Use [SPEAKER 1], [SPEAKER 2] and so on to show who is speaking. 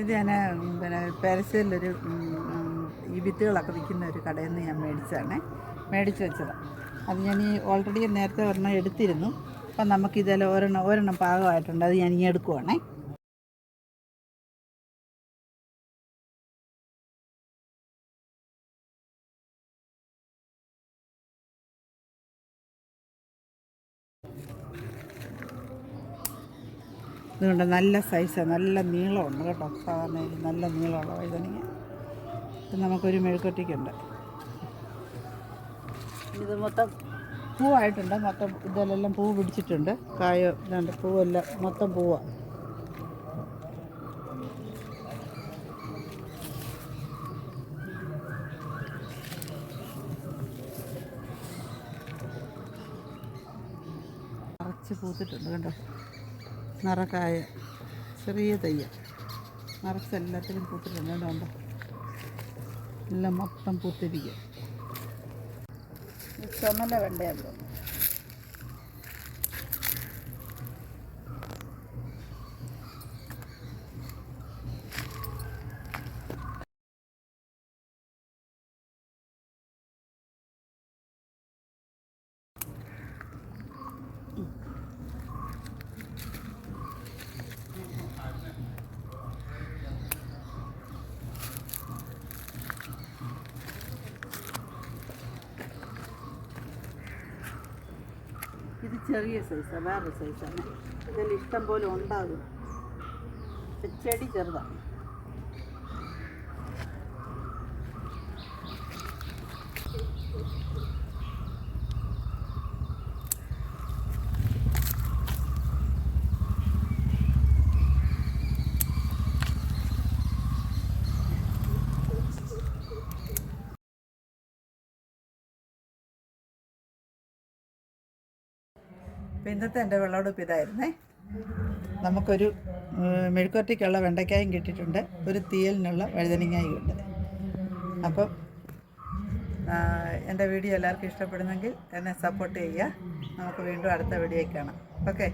[SPEAKER 1] ഇത് ഞാൻ പിന്നെ പാരസ്യയിലൊരു ഈ വിത്തുകളൊക്കെ വിൽക്കുന്ന ഒരു കടയിൽ നിന്ന് ഞാൻ മേടിച്ചാണ് മേടിച്ച് വെച്ചതാണ് അത് ഞാൻ ഈ ഓൾറെഡി നേരത്തെ ഒരെണ്ണം എടുത്തിരുന്നു. അപ്പം നമുക്കിതിൽ ഒരെണ്ണം ഒരെണ്ണം പാകമായിട്ടുണ്ട്. അത് ഞാൻ ഇനി എടുക്കുവാണേ. ഇതുകൊണ്ട് നല്ല സൈസ് നല്ല നീളമുണ്ട് കേട്ടോ. സാധാരണ നല്ല നീളമുള്ള വഴുതനങ്ങ. ഇത് നമുക്കൊരു മെഴുക്കൊട്ടിക്കുണ്ട് ഇത് മൊത്തം പൂവായിട്ടുണ്ട്. മൊത്തം ഇതിലെല്ലാം പൂ പിടിച്ചിട്ടുണ്ട്. കായോ രണ്ട് പൂവെല്ലാം മൊത്തം പൂവാണ് പൂത്തിട്ടുണ്ട് കണ്ടോ? നിറക്കായ ചെറിയ തയ്യ നിറച്ച് എല്ലാത്തിലും പൂത്തിട്ടുണ്ട്. എല്ലാം മൊത്തം പൂത്തിരിക്കുക ചുമല വെണ്ടയുണ്ടോ ഇത് ചെറിയ സൈസാണ് വേറൊരു സൈസാണ് ഇതിൽ ഇഷ്ടം പോലെ ഉണ്ടാകും. ചെടി ചെറുതാണ്. അപ്പോൾ ഇന്നത്തെ എന്റെ വിളവെടുപ്പ് ഇതായിരുന്നേ. നമുക്കൊരു മെഴുക്കുവരട്ടിക്കുള്ള വെണ്ടയ്ക്കായും കിട്ടിയിട്ടുണ്ട്. ഒരു തീയലിനുള്ള വഴുതനങ്ങായും ഉണ്ട്. അപ്പം എന്റെ വീഡിയോ എല്ലാവർക്കും ഇഷ്ടപ്പെടുന്നെങ്കിൽ എന്നെ സപ്പോർട്ട് ചെയ്യുക. നമുക്ക് വീണ്ടും അടുത്ത വീഡിയോയിൽ കാണാം. ഓക്കെ.